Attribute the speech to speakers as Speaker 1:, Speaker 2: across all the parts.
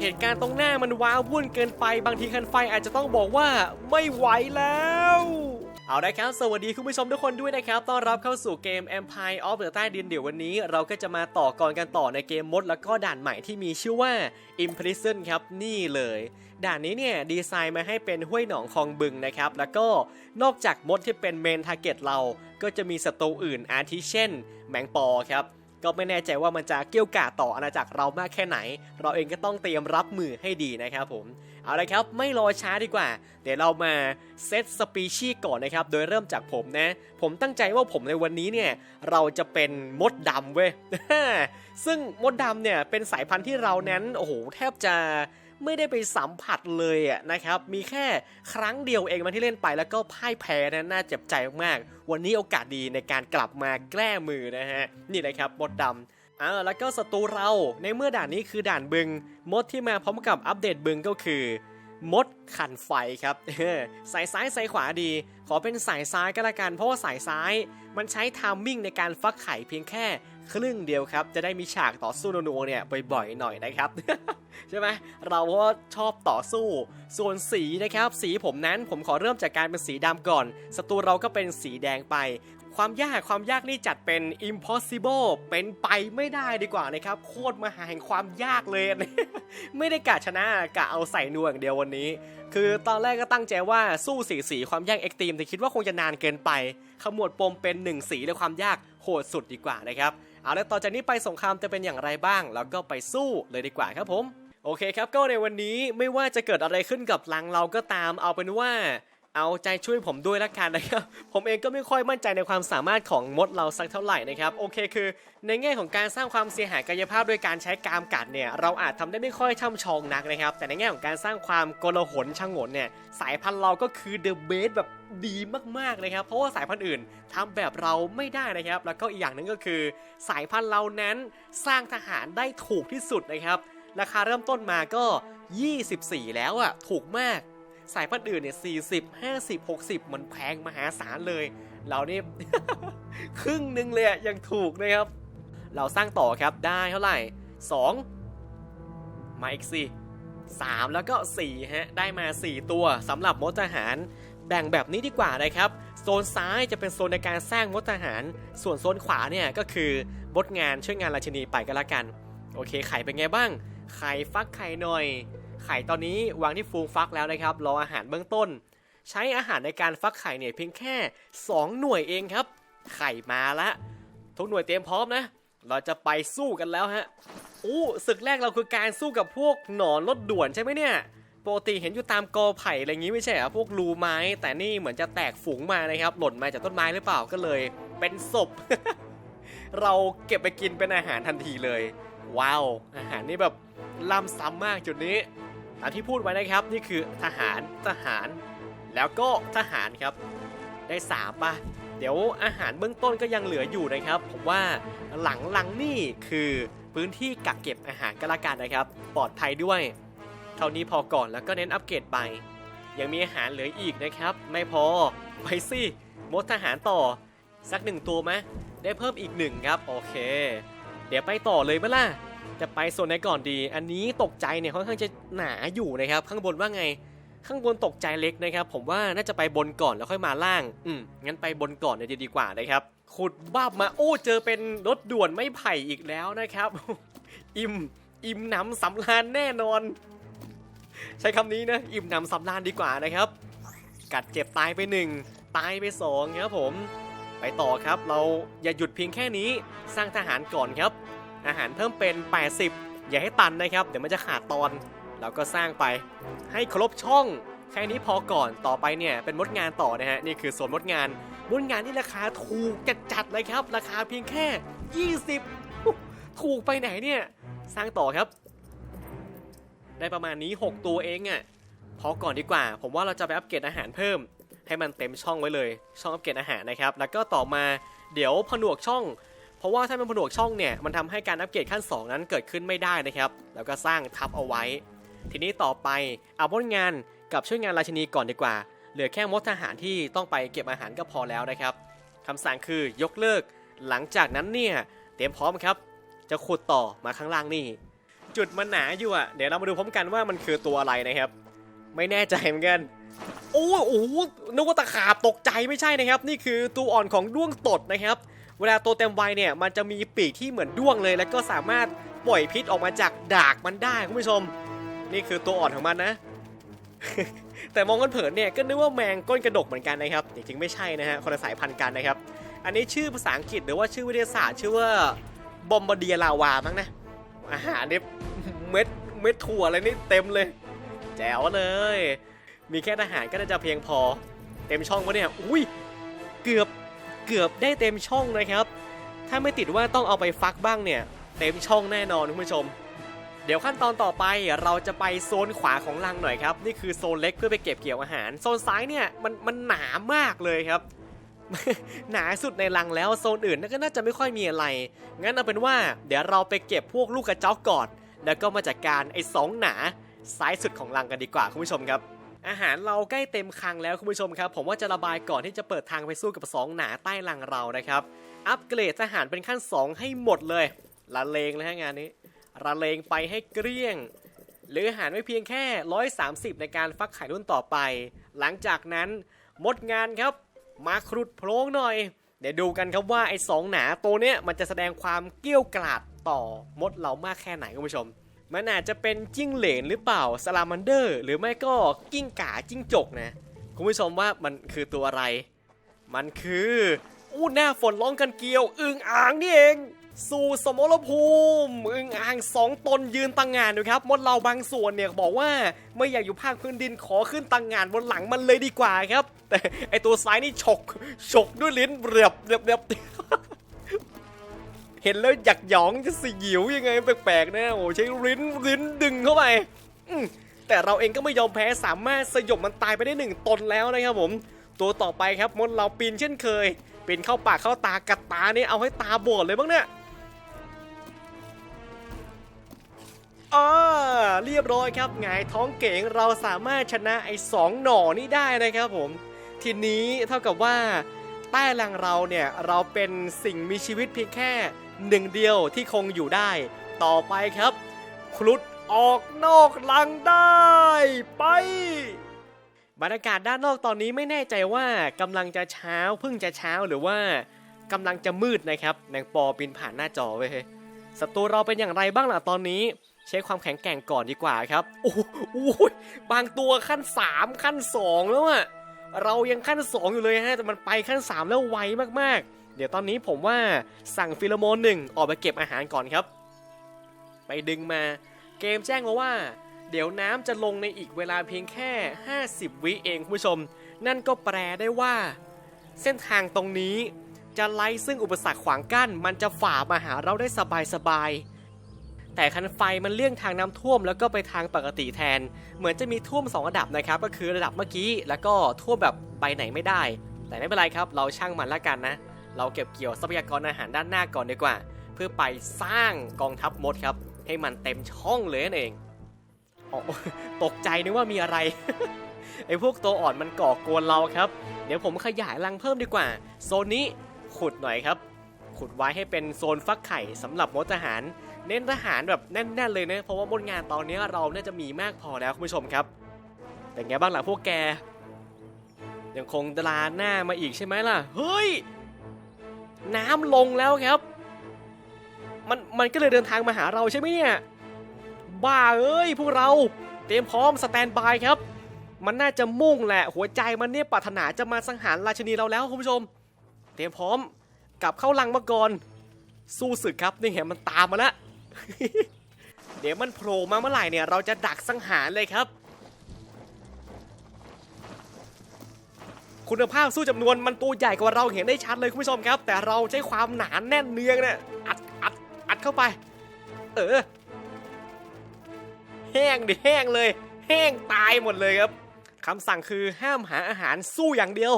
Speaker 1: เหตุการณ์ตรงหน้ามันว้าวุ่นเกินไปบางทีคันไฟอาจจะต้องบอกว่าไม่ไหวแล้ว เอาละครับ สวัสดีคุณผู้ชมทุกคนด้วยนะครับ ต้อนรับเข้าสู่เกม Empire of the ใต้ดินเดี๋ยววันนี้ เราก็จะมาต่อกรกันต่อในเกมมด แล้วก็ด่านใหม่ที่มีชื่อว่า Imprison ครับ นี่เลย ด่านนี้เนี่ย ดีไซน์มาให้เป็นห้วยหนองคลองบึงนะครับ แล้วก็นอกจากมดที่เป็นเมนทาร์เก็ตเราก็จะมีศัตรูอื่นอาทิเช่นแมงปอครับ ก็ไม่แน่ใจว่ามันจะเกี่ยวกาต่ออาณาจักรเรามากแค่ไหน เราเองก็ต้องเตรียมรับมือให้ดีนะครับผม เอาละครับไม่รอช้าดีกว่า เดี๋ยวเรามาเซตสปีชีส์ก่อนนะครับ โดยเริ่มจากผมนะ ผมตั้งใจว่าผมในวันนี้เนี่ยเราจะเป็นมดดำเว้ยซึ่งมดดำเนี่ยเป็นสายพันธุ์ที่เรานั้นโอ้โหแทบจะ ไม่ได้ไปสัมผัสเลยอะนะครับ มีแค่ครั้งเดียวเองมันที่เล่นไปแล้วก็พ่ายแพ้นะน่าเจ็บใจมาก วันนี้โอกาสดีในการกลับมาแกล้มือนะฮะ นี่นะครับมดดำอ่าแล้วก็ศัตรูเราในเมื่อด่านนี้คือด่านบึง มดที่มาพร้อมกับอัปเดตบึงก็คือ มดขันไฟครับสายซ้ายสายขวาดี ขอเป็นสายซ้ายก็แล้วกันเพราะว่าสายซ้าย มันใช้ทามมิ่งในการฟักไข่เพียงแค่ ครึ่งเดียวครับจะได้มีฉากต่อสู้นัวๆเนี่ยบ่อยๆหน่อยนะครับใช่ไหมเราก็ชอบต่อสู้ ส่วนสีนะครับ สีผมนั้นผมขอเริ่มจากการเป็นสีดำก่อนศัตรูเราก็เป็นสีแดงไป ความยากความยากนี่จัดเป็น impossible เป็นไปไม่ได้ดีกว่านะครับ โคตรมหาแห่งความยากเลย ไม่ได้กะชนะกะเอาใส่นวอย่างเดียววันนี้ คือตอนแรกก็ตั้งใจว่าสู้สีสีความยากเอ็กตรีมแต่คิดว่าคงจะนานเกินไปขมวดปมเป็นหนึ่งสีและความยากโหดสุดดีกว่านะครับ เอาแล้วต่อจากนี้ไปสงครามจะเป็นอย่างไรบ้าง แล้วก็ไปสู้เลยดีกว่าครับผม โอเคครับก็ในวันนี้ไม่ว่าจะเกิดอะไรขึ้นกับลังเราก็ตามเอาเป็นว่า เอาใจช่วยผมด้วยละกันนะครับ ผมเองก็ไม่ค่อยมั่นใจในความสามารถของมดเราสักเท่าไหร่นะครับ โอเคคือ ในแง่ของการสร้างความเสียหายกายภาพด้วยการใช้กามกัดเนี่ย เราอาจทำได้ไม่ค่อยช่ำชองนักนะครับ แต่ในแง่ของการสร้างความโกลาหลชงนเนี่ย สายพันธุ์เราก็คือเดอะเบสแบบดีมากๆนะครับ เพราะว่าสายพันธุ์อื่นทำแบบเราไม่ได้นะครับ แล้วก็อีกอย่างหนึ่งก็คือ สายพันธุ์เรานั้นสร้างทหารได้ถูกที่สุดนะครับ ราคาเริ่มต้นมาก็ 24 แล้วอะถูกมาก สายพันธุ์อื่นเนี่ย40 50 60มันแพงมหาศาลเลย เรานี่ ครึ่งหนึ่งเลยอะยังถูกนะครับ เราสร้างต่อครับได้เท่าไหร่2มาอีกสิ3แล้วก็4ฮะได้มา4ตัวสำหรับมดทหารแบ่งแบบนี้ดีกว่านะครับ โซนซ้ายจะเป็นโซนในการสร้างมดทหาร ส่วนโซนขวาเนี่ยก็คือบดงานช่วยงานราชินีไปก็แล้วกัน โอเคไข่เป็นไงบ้าง ไข่ฟักไข่หน่อย ไข่ตอนนี้วางที่ฟูงฟักแล้วนะครับรออาหารเบื้องต้น ใช้อาหารในการฟักไข่เนี่ยเพียงแค่ 2 หน่วยเองครับ ไข่มาละ ทุกหน่วยเตรียมพร้อมนะ เราจะไปสู้กันแล้วฮะอู้ศึกแรกเราคือการสู้กับพวกหนอนรถด่วนใช่ไหมเนี่ยปกติเห็นอยู่ตามกอไผ่อะไรอย่างงี้ไม่ใช่เหรอพวกรูไม้ แต่นี่เหมือนจะแตกฝูงมานะครับ หล่นมาจากต้นไม้หรือเปล่าก็เลย เป็นศพ เราเก็บไปกินเป็นอาหารทันทีเลย ว้าว อาหารนี่แบบล้ำซ้ำมากจุดนี้ ตามที่พูดไว้นะครับนี่คือทหารทหาร แล้วก็ทหารครับได้สามป่ะเดี๋ยวอาหารเบื้องต้นก็ยังเหลืออยู่นะครับผมว่าหลังหลังนี่คือพื้นที่กักเก็บอาหารก็แล้วกันนะครับ ปลอดภัยด้วย เท่านี้พอก่อนแล้วก็เน้นอัปเกรดไป ยังมีอาหารเหลืออีกนะครับ ไม่พอไปสิมดทหารต่อ สักหนึ่งตัวไหมได้เพิ่มอีกหนึ่งครับ โอเค เดี๋ยวไปต่อเลยไหมล่ะ จะไปโซนไหนก่อนดี อันนี้ตกใจเนี่ยค่อนข้างจะหนาอยู่นะครับ ข้างบนว่าไง ข้างบนตกใจเล็กนะครับ ผมว่าน่าจะไปบนก่อนแล้วค่อยมาล่าง อืมงั้นไปบนก่อนเนี่ยจะดีกว่านะครับ ขุดบ้าบมาโอ้เจอเป็นรถด่วนไม่ไผ่อีกแล้วนะครับ อิ่มอิ่มหนำสำราญแน่นอน ใช้คำนี้นะ อิ่มหนำสำราญดีกว่านะครับ กัดเจ็บตายไปหนึ่งตายไปสองครับผม ไปต่อครับเราอย่าหยุดเพียงแค่นี้สร้างทหารก่อนครับ อาหารเพิ่มเป็น 80 อย่าให้ตันนะครับ เดี๋ยวมันจะขาดตอน เราก็สร้างไป ให้ครบช่องแค่นี้พอก่อนต่อไปเนี่ยเป็นมดงานต่อนะฮะนี่คือโซนมดงานมดงานนี่ราคาถูกจัดๆเลยครับ ราคาเพียงแค่ 20 ถูกไปไหนเนี่ยสร้างต่อครับ ได้ประมาณนี้ 6 ตัวเองอะ่ะพอก่อนดีกว่า ผมว่าเราจะไปอัปเกรดอาหารเพิ่ม ให้มันเต็มช่องไว้เลย ช่องอัปเกรดอาหารนะครับ แล้วก็ต่อมาเดี๋ยวผนวกช่อง เพราะว่าถ้ามันผนวกช่องเนี่ยมันทำให้การอัปเกรดขั้น 2 นั้นเกิดขึ้นไม่ได้นะครับ แล้วก็สร้างทับเอาไว้ ทีนี้ต่อไปเอามดงานกับช่วยงานราชินีก่อนดีกว่า เหลือแค่มดทหารที่ต้องไปเก็บอาหารก็พอแล้วนะครับคำสั่งคือยกเลิก หลังจากนั้นเนี่ยเตรียมพร้อมครับ จะขุดต่อมาข้างล่างนี่ จุดมันหนาอยู่อะเดี๋ยวเรามาดูพร้อมกันว่ามันคือตัวอะไรนะครับ ไม่แน่ใจเหมือนกันโอ้โหนึกว่าตะขาบตกใจไม่ใช่นะครับ นี่คือตัวอ่อนของด้วงตดนะครับ เวลาโตเต็มวัยเนี่ยมันจะมีปีกที่เหมือนด้วงเลย แล้วก็สามารถปล่อยพิษออกมาจากดากมันได้คุณผู้ชม นี่คือตัวอ่อนของมันนะ แต่มองกันเผินเนี่ยก็นึกว่าแมงก้นกระดกเหมือนกันนะครับจริงๆไม่ใช่นะฮะคนละสายพันธุ์กันนะครับ อันนี้ชื่อภาษาอังกฤษหรือว่าชื่อวิทยาศาสตร์ ชื่อว่าบอมบเดียลาวามั้งนะอาหารนี่เม็ดเม็ดถั่วอะไรนี่เต็มเลย แจ๋วเลย มีแค่ทหารก็น่าจะเพียงพอ เต็มช่องวะเนี่ย อุ้ย เกือบ เกือบได้เต็มช่องนะครับ ถ้าไม่ติดว่าต้องเอาไปฟักบ้างเนี่ย เต็มช่องแน่นอนคุณผู้ชม เดี๋ยวขั้นตอนต่อไปเราจะไปโซนขวาของรังหน่อยครับ นี่คือโซนเล็กเพื่อไปเก็บเกี่ยวอาหาร โซนซ้ายเนี่ยมันมันหนามากเลยครับ หนาสุดในรังแล้วโซนอื่นก็น่าจะไม่ค่อยมีอะไร งั้นเอาเป็นว่า เดี๋ยวเราไปเก็บพวกลูกกระจอกก่อน แล้วก็มาจัดการไอ้สองหนาซ้ายสุดของรังกันดีกว่าคุณผู้ชมครับ อาหารเราใกล้เต็มคังแล้วคุณผู้ชมครับ ผมว่าจะระบายก่อนที่จะเปิดทางไปสู้กับสองหนาใต้รังเรานะครับ อัปเกรดทหารเป็นขั้น 2 ให้หมดเลยละเลงเลยฮะงานนี้ละเลงไปให้เกลี้ยงเหลืออาหารไว้เพียงแค่ 130 ในการฟักไข่รุ่นต่อไป หลังจากนั้นหมดงานครับมาครุดโพลงหน่อย เดี๋ยวดูกันครับว่าไอ้สองหนาตัวเนี้ยมันจะแสดงความเกี้ยวกราดต่อมดเรามากแค่ไหนคุณผู้ชม มันอาจจะเป็นจิ้งเหลนหรือเปล่าสลามันเดอร์ หรือไม่ก็กิ้งก่าจิ้งจกนะ คุณผู้ชมว่ามันคือตัวอะไร มันคืออู้หน้าฝนร้องกันเกียว อึงอ่างนี่เอง สู่สมรภูมิอึงอ่างสองตนยืนตังงานอยู่ครับ มดเราบางส่วนเนี่ยบอกว่าไม่อยากอยู่ภาคพื้นดินขอขึ้นตังงานบนหลังมันเลยดีกว่าครับ แต่ไอตัวซ้ายนี่ฉกฉกด้วยลิ้นเรียบเรียบเรียบ เห็นแล้วอยากหยองจะสยิวยังไงแปลกๆนะโอ้ใช้ลิ้นลิ้นดึงเข้าไปแต่เราเองก็ไม่ยอมแพ้สามารถสยบมันตายไปได้หนึ่งตนแล้วนะครับผม ตัวต่อไปครับมดเราปีนเช่นเคยปีนเข้าปากเข้าตากัดตาเนี่ยเอาให้ตาบอดเลยบ้างเนี่ยอ่าเรียบร้อยครับหงท้องเก๋งเราสามารถชนะไอ้สองหน่อนี่ได้นะครับผม ทีนี้เท่ากับว่าใต้รังเราเนี่ย เราเป็นสิ่งมีชีวิตเพียงแค่ หนึ่งเดียวที่คงอยู่ได้ ต่อไปครับคลุดออกนอกรังได้ ไป บรรยากาศด้านนอกตอนนี้ไม่แน่ใจว่ากำลังจะเช้าเพิ่งจะเช้าหรือว่ากำลังจะมืดนะครับแมงปอบินผ่านหน้าจอไปเฮ้ยศัตรูเราเป็นอย่างไรบ้างล่ะตอนนี้ใช้ความแข็งแกร่งก่อนดีกว่าครับ โอ้โหบางตัวขั้น 3 ขั้น 2 แล้วอะเรายังขั้น 2 อยู่เลยฮะ แต่มันไปขั้น 3 แล้วไวมากๆ เดี๋ยวตอนนี้ผมว่าสั่งฟิโลโมนหนึ่งออกไปเก็บอาหารก่อนครับ ไปดึงมาเกมแจ้งมาว่า เดี๋ยวน้ำจะลงในอีกเวลาเพียงแค่ 50 วิเองคุณผู้ชม นั่นก็แปลได้ว่า เส้นทางตรงนี้จะไล่ซึ่งอุปสรรคขวางกั้น มันจะฝ่ามาหาเราได้สบายๆ แต่คันไฟมันเลี่ยงทางน้ำท่วมแล้วก็ไปทางปกติแทน เหมือนจะมีท่วม 2 ระดับนะครับ ก็คือระดับเมื่อกี้ แล้วก็ท่วมแบบไปไหนไม่ได้ แต่ไม่เป็นไรครับ เราช่างมันละกันนะ เราเก็บเกี่ยวทรัพยากรอาหารด้านหน้าก่อนดีกว่า เพื่อไปสร้างกองทัพมดครับ ให้มันเต็มช่องเลยนั่นเองออตกใจนึกว่ามีอะไรไอ้พวกตัวอ่อนมันก่อกวนเราครับ เดี๋ยวผมขยายรังเพิ่มดีกว่า โซนนี้ขุดหน่อยครับ ขุดไว้ให้เป็นโซนฟักไข่สำหรับมดทหาร เน้นทหารแบบแน่นๆเลยนะเพราะว่ามดงานตอนนี้เราน่าจะมีมากพอแล้วคุณผู้ชมครับเป็นไงบ้างล่ะพวกแกยังคงดลาหน้ามาอีกใช่ไหมล่ะ เฮ้ย น้ำลงแล้วครับ มันมันก็เลยเดินทางมาหาเราใช่ไหมเนี่ย บ้าเอ้ยพวกเราเตรียมพร้อมสแตนบายครับ มันน่าจะมุ่งแหละ หัวใจมันเนี่ยปรารถนาจะมาสังหารราชินีเราแล้วคุณผู้ชม เตรียมพร้อมกลับเข้าลังมาก่อน สู้ศึกครับนี่เห็นมันตามมาแล้วเดี๋ยวมันโผล่มาเมื่อไหร่เนี่ยเราจะดักสังหารเลยครับ คุณภาพสู้จำนวนมันตัวใหญ่กว่าเราเห็นได้ชัดเลยคุณผู้ชมครับ แต่เราใช้ความหนาแน่นเนืองเนี่ยอัดอัดอัดเข้าไป เออ แห้งดิแห้งเลย แห้งตายหมดเลยครับคำสั่งคือห้ามหาอาหารสู้อย่างเดียว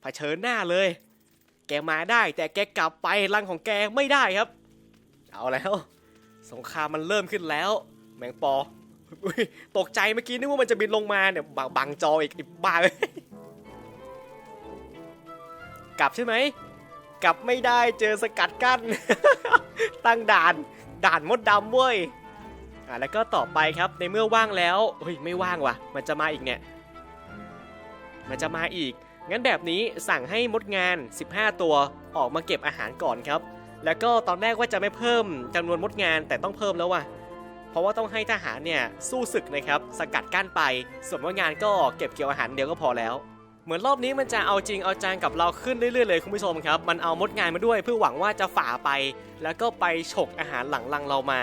Speaker 1: เผชิญหน้าเลย แกมาได้แต่แกกลับไปรังของแกไม่ได้ครับ เอาแล้ว สงครามมันเริ่มขึ้นแล้ว แมงปอตกใจเมื่อกี้นึกว่ามันจะบินลงมาเนี่ยบังจออีกไอ้บ้าเลย กลับใช่ไหมกลับไม่ได้เจอสกัดกั้น ตั้งด่านด่านมดดำเว้ยอะแล้วก็ต่อไปครับในเมื่อว่างแล้วเฮ้ยไม่ว่างว่ะ มันจะมาอีกเนี่ยมันจะมาอีก งั้นแบบนี้สั่งให้มดงาน 15 ตัวออกมาเก็บอาหารก่อนครับ แล้วก็ตอนแรกว่าจะไม่เพิ่มจำนวนมดงานแต่ต้องเพิ่มแล้วว่ะเพราะว่าต้องให้ทหารเนี่ยสู้ศึกนะครับ สกัดกั้นไป ส่วนมดงานก็เก็บเกี่ยวอาหารเดียวก็พอแล้ว เหมือนรอบนี้มันจะเอาจริงเอาจังกับเราขึ้นเรื่อยๆเลยคุณผู้ชมครับ มันเอามดงานมาด้วยเพื่อหวังว่าจะฝ่าไป แล้วก็ไปฉกอาหารหลังลังเรามา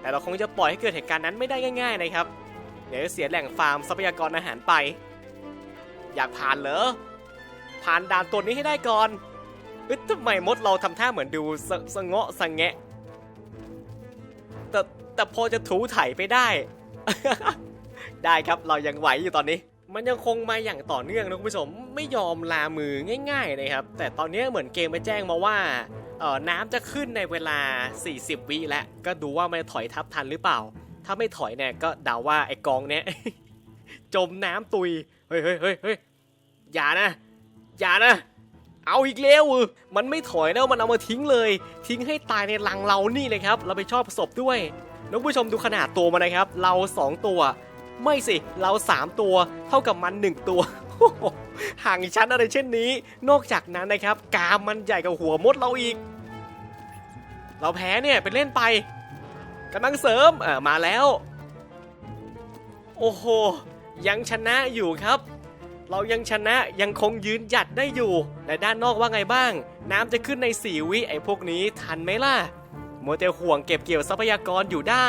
Speaker 1: แต่เราคงจะปล่อยให้เกิดเหตุการณ์นั้นไม่ได้ง่าย ๆ นะครับ เดี๋ยวเสียแหล่งฟาร์มทรัพยากรอาหารไป อยากผ่านเหรอ ผ่านด่านตัวนี้ให้ได้ก่อนเอ๊ะทำไมมดเราทำท่าเหมือนดูสสะเงะสะแงะแต่แต่พอจะถูไถไปได้ ได้ครับเรายังไหวอยู่ตอนนี้ มันยังคงมาอย่างต่อเนื่องนะคุณผู้ชมไม่ยอมลามือง่าย ๆนะครับ แต่ตอนนี้เหมือนเกมไปแจ้งมาว่าน้ำจะขึ้นในเวลา 40 วิแล้วก็ดูว่ามันถอยทับทันหรือเปล่า ถ้าไม่ถอยเนี่ยก็เดาว่าไอ้กองเนี้ยจมน้ำตุยเฮ้ยเฮ้ยเฮ้ยเฮ้ยอย่านะ อย่านะ เอาอีกแล้วมันไม่ถอยแล้วมันเอามาทิ้งเลย ทิ้งให้ตายในรังเรานี่เลยครับ เราไปชอบศพด้วยน้องผู้ชมดูขนาดตัวมันนะครับ เรา 2 ตัว ไม่สิ เรา 3 ตัว เท่ากับมัน 1 ตัวห่างชั้นอะไรเช่นนี้ นอกจากนั้นนะครับ กามมันใหญ่กว่าหัวมดเราอีก เราแพ้เนี่ยไปเล่นไปกำลังเสริมอ่ามาแล้ว โอ้โห ยังชนะอยู่ครับ เรายังชนะยังคงยืนหยัดได้อยู่และด้านนอกว่าไงบ้าง น้ำจะขึ้นในสี่วิไอ้พวกนี้ทันไหมล่ะมัวแต่ห่วงเก็บเกี่ยวทรัพยากรอยู่ได้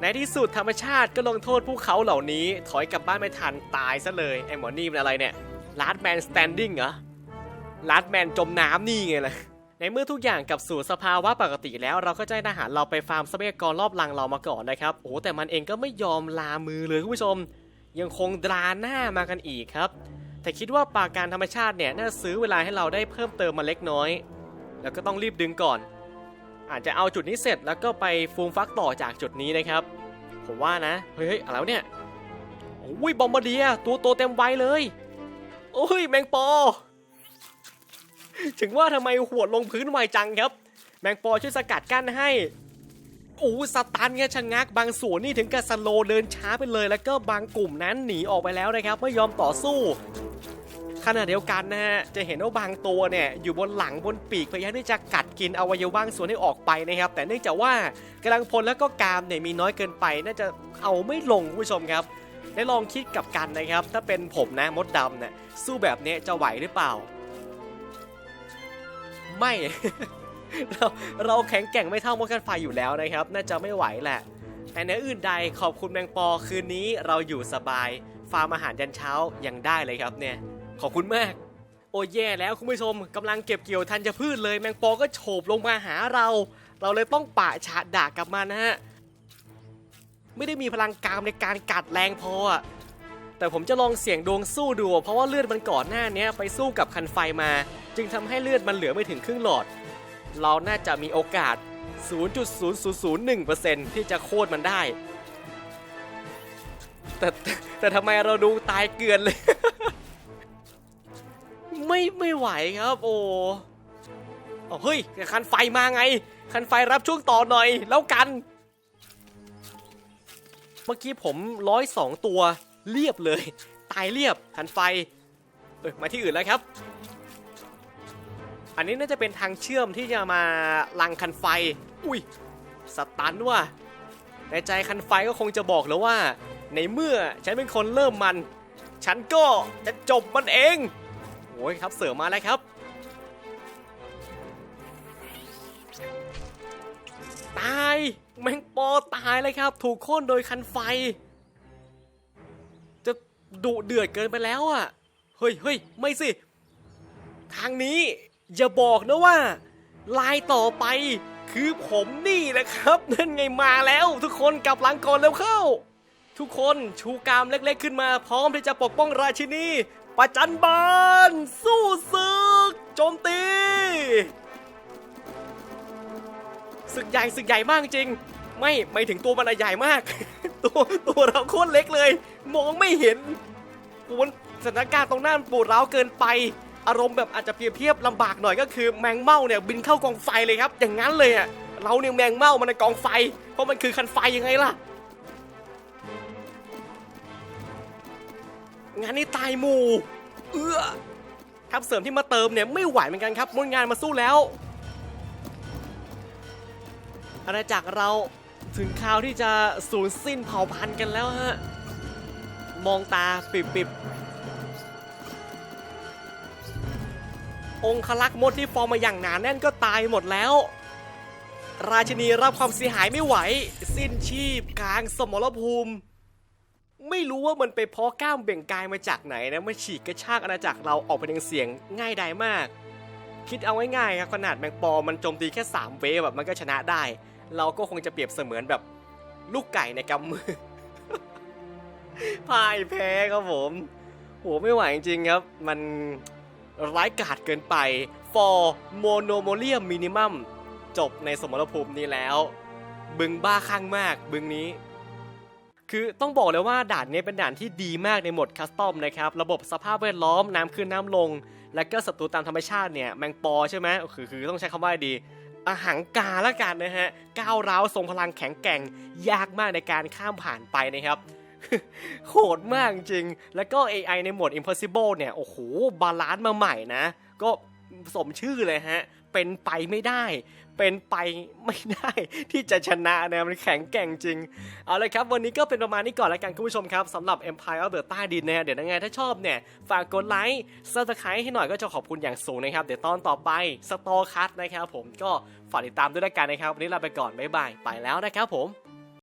Speaker 1: ในที่สุดธรรมชาติก็ลงโทษพวกเขาเหล่านี้ ถอยกลับบ้านไม่ทันตายซะเลยไอ้หมอนี่มันอะไรเนี่ยลาดแมนสแตนดิ้งเหรอลาดแมนจมน้ำนี่ไงล่ะในเมื่อทุกอย่างกลับสู่สภาวะปกติแล้วเราก็จะให้ทหารเราไปฟาร์มทรัพยากรรอบรังเรามาก่อนนะครับโอ้แต่มันเองก็ไม่ยอมลามือเลยคุณผู้ชม ยังคงดราหน้ามากันอีกครับ แต่คิดว่าปาการธรรมชาติเนี่ยน่าซื้อเวลาให้เราได้เพิ่มเติมมาเล็กน้อย แล้วก็ต้องรีบดึงก่อน อาจจะเอาจุดนี้เสร็จแล้วก็ไปฟูมฟักต่อจากจุดนี้นะครับ ผมว่านะ เฮ้ยอะไรเนี่ยโอ้ยบอมบาเดียตัวโตเต็มวัยเลย โอ้ยแมงปอ ถึงว่าทำไมหัวดลงพื้นไวจังครับ แมงปอช่วยสกัดกั้นให้โอ้สตันไงชะงักบางส่วนนี่ถึงกับสโลเดินช้าไปเลย แล้วก็บางกลุ่มนั้นหนีออกไปแล้วนะครับ ไม่ยอมต่อสู้ ขณะเดียวกันนะฮะจะเห็นว่าบางตัวเนี่ยอยู่บนหลังบนปีกพยายามที่จะกัดกินอวัยวะบางส่วนให้ออกไปนะครับ แต่เนื่องจากว่ากำลังพลแล้วก็กามเนี่ยมีน้อยเกินไป น่าจะเอาไม่ลงคุณผู้ชมครับได้ลองคิดกับกันนะครับ ถ้าเป็นผมนะมดดำเนี่ยสู้แบบนี้จะไหวหรือเปล่า ไม่ เราเราแข็งแกร่งไม่เท่ามดกันไฟอยู่แล้วนะครับ น่าจะไม่ไหวแหละแต่ในอื่นใดขอบคุณแมงปอคืนนี้เราอยู่สบาย ฟาร์มอาหารยันเช้ายังได้เลยครับเนี่ย ขอบคุณมาก โอ้แย่แล้วคุณผู้ชมกำลังเก็บเกี่ยวธัญพืชเลย แมงปอก็โฉบลงมาหาเรา เราเลยต้องปะฉาดด่ากลับมานะฮะ ไม่ได้มีพลังกามในการกัดแรงพออะแต่ผมจะลองเสี่ยงดวงสู้ดู เพราะว่าเลือดมันก่อนหน้านี้ไปสู้กับคันไฟมา จึงทำให้เลือดมันเหลือไม่ถึงครึ่งหลอด เราน่าจะมีโอกาส 0.0001%ที่จะโค่นมันได้ แต่แต่แต่ทำไมเราดูตายเกลือนเลย ไม่ไม่ไหวครับ โอ้เอาเฮ้ยคันไฟมาไง คันไฟรับช่วงต่อหน่อย แล้วกัน เมื่อกี้ผมร้อยสองตัวเรียบเลย ตายเรียบคันไฟเอ้ยมาที่อื่นแล้วครับ อันนี้น่าจะเป็นทางเชื่อมที่จะมาลังคันไฟ อุ้ยสตันว่ะในใจคันไฟก็คงจะบอกแล้วว่า ในเมื่อฉันเป็นคนเริ่มมัน ฉันก็จะจบมันเอง โอ้ยครับเสริมมาแล้วครับ ตายแมงปอตายเลยครับ ถูกโค่นโดยคันไฟ จะดุเดือดเกินไปแล้วอะ เฮ้ยเฮ้ยไม่สิ ทางนี้อย่าบอกนะว่า ลายต่อไปคือผมนี่แหละครับ นั่นไงมาแล้วทุกคนกลับหลังก่อนแล้วเข้า ทุกคนชูกามเล็กๆขึ้นมาพร้อมที่จะปกป้องราชินี ประจันบานสู้ศึกโจมตีศึกใหญ่ศึกใหญ่มากจริง ไม่ไม่ถึงตัวมันใหญ่มาก ตัวตัวเราโคตรเล็กเลย มองไม่เห็นโอ้สถานการณ์ตรงหน้านปวดร้าวเกินไป อารมณ์แบบอาจจะเปรียบเทียบลำบากหน่อยก็คือแมงเม่าเนี่ยบินเข้ากองไฟเลยครับ อย่างนั้นเลยอะเราเนี่ยแมงเม่ามันในกองไฟ เพราะมันคือคันไฟยังไงล่ะ งานนี้ตายหมู่ เอื้อทัพเสริมที่มาเติมเนี่ยไม่ไหวเหมือนกันครับมดงานมาสู้แล้ว อาณาจักรเราถึงคราวที่จะสูญสิ้นเผ่าพันธุ์กันแล้วฮะ มองตาปิบปิบองคลักษ์มดที่ฟอร์มมาอย่างหนาแน่นก็ตายหมดแล้ว ราชินีรับความเสียหายไม่ไหว สิ้นชีพกลางสมรภูมิ ไม่รู้ว่ามันไปเพราะกล้ามเบ่งกายมาจากไหนนะมันฉีกกระชากอาณาจักรเราออกไปทางเสียงง่ายดายมาก คิดเอาง่ายๆครับขนาดแมงปอมันโจมตีแค่ 3 เวฟแบบมันก็ชนะได้ เราก็คงจะเปรียบเสมือนแบบลูกไก่ในกำมือพ่ายแพ้ครับผมโหไม่ไหวจริงๆครับ มันร้ายกาจเกินไป for monomolium minimum จบในสมรภูมินี้แล้ว บึงบ้าข้างมากบึงนี้ คือต้องบอกเลยว่าด่านนี้เป็นด่านที่ดีมากในโหมดคัสตอมนะครับ ระบบสภาพแวดล้อมน้ำขึ้นน้ำลง และก็ศัตรูตามธรรมชาติเนี่ยแมงปอใช่ไหมคือคือต้องใช้คำว่าดีอาหังกาละกันนะฮะก้าวร้าวทรงพลังแข็งแกร่ง ยากมากในการข้ามผ่านไปนะครับโหดมากจริง แล้วก็ AI ในโหมด Impossible เนี่ย โอ้โห บาลานซ์มาใหม่นะ ก็สมชื่อเลยฮะ เป็นไปไม่ได้ เป็นไปไม่ได้ที่จะชนะนะมันแข็งแกร่งจริง เอาเลยครับวันนี้ก็เป็นประมาณนี้ก่อนแล้วกันคุณผู้ชมครับสำหรับ Empire of the ใต้ดินนะฮะเดี๋ยวยังไงถ้าชอบเนี่ย ฝากกดไลค์ซับสไครต์ให้หน่อยก็จะขอบคุณอย่างสูงนะครับ เดี๋ยวตอนต่อไปสตอคัทนะครับผมก็ฝากติดตามด้วยละกันนะครับ วันนี้ลาไปก่อนบ๊ายบายไปแล้วนะครับผม